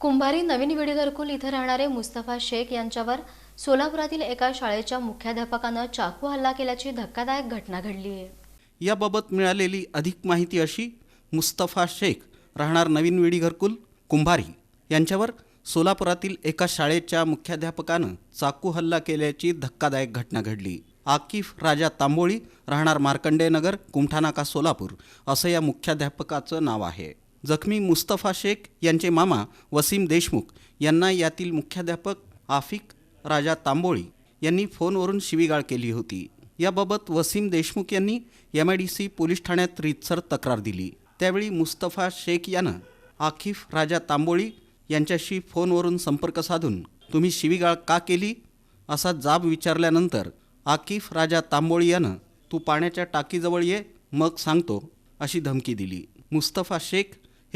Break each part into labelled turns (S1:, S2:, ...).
S1: कुंभारी नवीन विडीघरकुल इथं राहणारे मुस्तफा शेख यांच्यावर सोलापुरातील एका शाळेच्या मुख्याध्यापकानं चाकू हल्ला केल्याची धक्कादायक घटना घडली आहे.
S2: याबाबत मिळालेली अधिक माहिती अशी मुस्तफा शेख राहणार नवीन विडी घरकुल कुंभारी यांच्यावर सोलापुरातील एका शाळेच्या मुख्याध्यापकानं चाकू हल्ला केल्याची धक्कादायक घटना घडली. आकिफ राजा तांबोळी राहणार मार्कंडेनगर कुमठानाका सोलापूर असं या मुख्याध्यापकाचं नाव आहे. जखमी मुस्तफा शेख यांचे मामा वसीम देशमुख यांना यातील मुख्याध्यापक आफिक राजा तांबोळी यांनी फोनवरून शिवीगाळ केली होती. याबाबत वसीम देशमुख यांनी M I D C police ठाण्यात रीतसर तक्रार दिली. त्यावेळी मुस्तफा शेख यानं आखिफ राजा तांबोळी यांच्याशी फोनवरून संपर्क साधून तुम्ही शिवीगाळ का केली? असा जाब विचारल्यानंतर आकिफ राजा तांबोळी यानं तू पाण्याच्या टाकीजवळ ये मग सांगतो अशी धमकी दिली. मुस्तफा शेख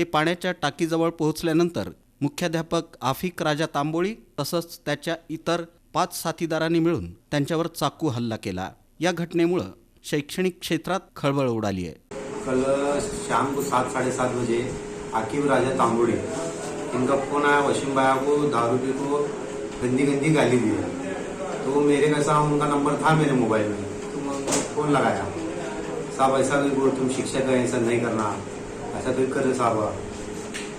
S2: हे पाण्याच्या टाकीजवळ पोहोचल्यानंतर मुख्याध्यापक आफिक राजा तांबोळी तसंच त्याच्या इतर पाच साथीदारांनी मिळून त्यांच्यावर चाकू हल्ला केला. या घटनेमुळं शैक्षणिक क्षेत्रात खळबळ उडाली आहे.
S3: कल शाम को सात साढ़े सात बजे आकिब राजा तांबोड़ी इनका फोन आया वशीम भाया को दारू पी को गंदी गंदी गाली दी तो मेरे कैसा उनका नंबर था मेरे मोबाइल में। तो मैं फोन लगाया। साहब ऐसा नहीं बोल तुम शिक्षक है ऐसा नहीं करना। ऐसा कोई कर साहबा।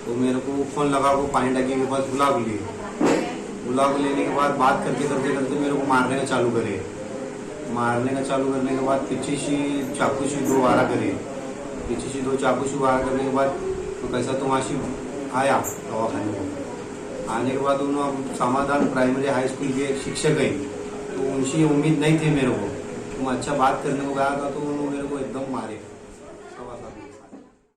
S3: तो मेरे को फोन लगा को पानी टंकी के पास गुलाब लिए। गुलाब लेने के बाद बात करते करते करते मेरे को मारने का चालू करे। मारने का चालू करने के बाद पीछे से चाकू से दो वारा करे। पीछे से दो चाकू से वारा करने के बाद तो कैसा तो वहाँ से आया दवाखाने को आने के बाद उन्होंने समाधान प्राइमरी हाई स्कूल के एक शिक्षक हैं। तो उनसे उम्मीद नहीं थी मेरे को। तुम अच्छा बात करने को गया था तो उन्होंने